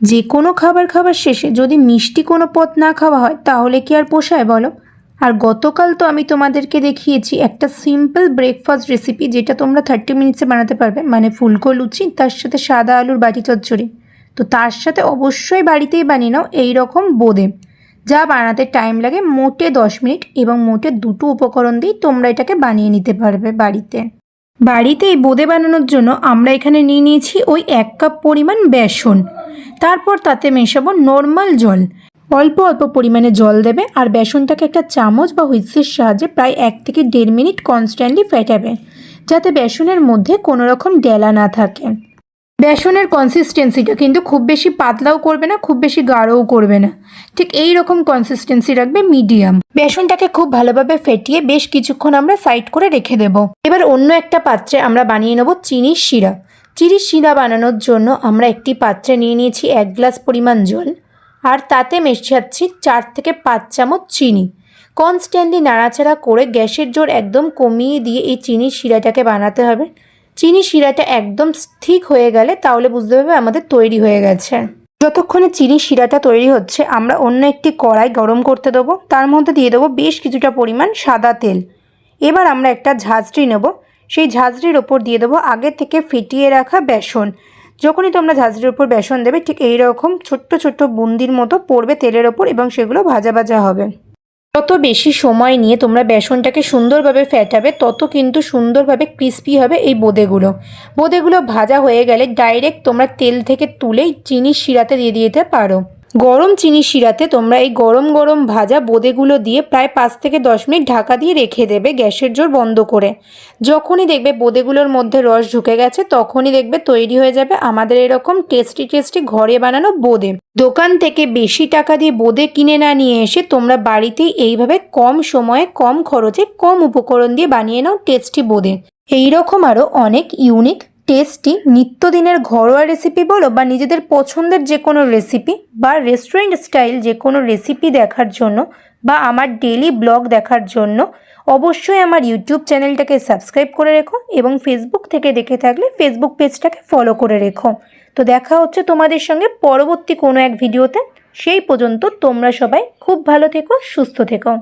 যে কোনো খাবার খাবার শেষে যদি মিষ্টি কোনো পদ না খাওয়া হয়, তাহলে কি আর পোষায় বলো? আর গতকাল তো আমি তোমাদেরকে দেখিয়েছি একটা সিম্পল ব্রেকফাস্ট রেসিপি যেটা তোমরা থার্টি মিনিটসে বানাতে পারবে। মানে ফুলকো লুচি, তার সাথে সাদা আলুর বাটি চচ্চড়ি। তো তার সাথে অবশ্যই বাড়িতেই বানিয়ে নাও এই রকম বোঁদে। যা বানাতে টাইম লাগে মোটে দশ মিনিট এবং মোটে দুটো উপকরণ দিয়েই তোমরা এটাকে বানিয়ে নিতে পারবে বাড়িতে। বাড়িতে এই বোঁদে বানানোর জন্য আমরা এখানে নিয়ে নিয়েছি ওই এক কাপ পরিমাণ বেসন। তারপর তাতে মেশাবো নর্মাল জল। অল্প অল্প পরিমাণে জল দেবে আর বেসনটাকে একটা চামচ বা হুইসের সাহায্যে প্রায় এক থেকে দেড় মিনিট কনস্ট্যান্টলি ফেটাবে, যাতে বেসনের মধ্যে কোনো রকম ডেলা না থাকে। বেসনের কনসিস্টেন্সিটা কিন্তু খুব বেশি পাতলাও করবে না, খুব বেশি গাঢ়ও করবে না। ঠিক এই রকম কনসিস্টেন্সি রাখবে মিডিয়াম বেসনটাকে খুব ভালোভাবে ফেটিয়ে বেশ কিছুক্ষণ আমরা সাইড করে রেখে দেব। এবার অন্য একটা পাত্রে আমরা বানিয়ে নেব চিনির শিরা। চিনির শিরা বানানোর জন্য আমরা একটি পাত্রে নিয়ে নিয়েছি এক গ্লাস পরিমাণ জল, আর তাতে মেশাচ্ছি চার থেকে পাঁচ চামচ চিনি। কনস্ট্যান্টলি নাড়াচাড়া করে গ্যাসের জোর একদম কমিয়ে দিয়ে এই চিনির শিরাটাকে বানাতে হবে। চিনি শিরাটা একদম ঠিক হয়ে গেলে তাহলে বুঝতে পারবে আমাদের তৈরি হয়ে গেছে। যতক্ষণে চিনি শিরাটা তৈরি হচ্ছে, আমরা অন্য একটি কড়াই গরম করতে দেবো। তার মধ্যে দিয়ে দেবো বেশ কিছুটা পরিমাণ সাদা তেল। এবার আমরা একটা ঝাঁঝরি নেব। সেই ঝাঁঝরির ওপর দিয়ে দেবো আগে থেকে ফেটিয়ে রাখা বেসন। যখনই তোমরা ঝাঁঝরির ওপর বেসন দেবে, ঠিক এই রকম ছোট্ট ছোট্ট বুন্দির মতো পড়বে তেলের ওপর এবং সেগুলো ভাজা ভাজা হবে। যত বেশি সময় নিয়ে তোমরা বেসনটাকে সুন্দরভাবে ফেটাবে, তত কিন্তু সুন্দরভাবে ক্রিস্পি হবে এই বোঁদেগুলো। বোঁদেগুলো ভাজা হয়ে গেলে ডাইরেক্ট তোমরা তেল থেকে তুলেই চিনি শিরাতে দিয়ে দিতে পারো। গরম চিনি শিরাতে তোমরা এই গরম গরম ভাজা বোঁদেগুলো দিয়ে প্রায় পাঁচ থেকে দশ মিনিট ঢাকা দিয়ে রেখে দেবে গ্যাসের জোর বন্ধ করে। যখনই দেখবে বোঁদেগুলোর মধ্যে রস ঢুকে গেছে, তখনই দেখবে তৈরি হয়ে যাবে আমাদের এরকম টেস্টি টেস্টি ঘরে বানানো বোঁদে। দোকান থেকে বেশি টাকা দিয়ে বোঁদে কিনে না নিয়ে এসে তোমরা বাড়িতেই এইভাবে কম সময়ে, কম খরচে, কম উপকরণ দিয়ে বানিয়ে নাও টেস্টি বোঁদে। এইরকম আরও অনেক ইউনিক টেস্টি নিত্যদিনের ঘরোয়া রেসিপি বলো বা নিজেদের পছন্দের যে কোনো রেসিপি বা রেস্টুরেন্ট স্টাইল যে কোনো রেসিপি দেখার জন্য বা আমার ডেলি ব্লগ দেখার জন্য অবশ্যই আমার ইউটিউব চ্যানেলটাকে সাবস্ক্রাইব করে রেখো এবং ফেসবুক থেকে দেখে থাকলে ফেসবুক পেজটাকে ফলো করে রেখো। তো দেখা হচ্ছে তোমাদের সঙ্গে পরবর্তী কোনো এক ভিডিওতে সেই পর্যন্ত তোমরা সবাই খুব ভালো থেকো, সুস্থ থেকো।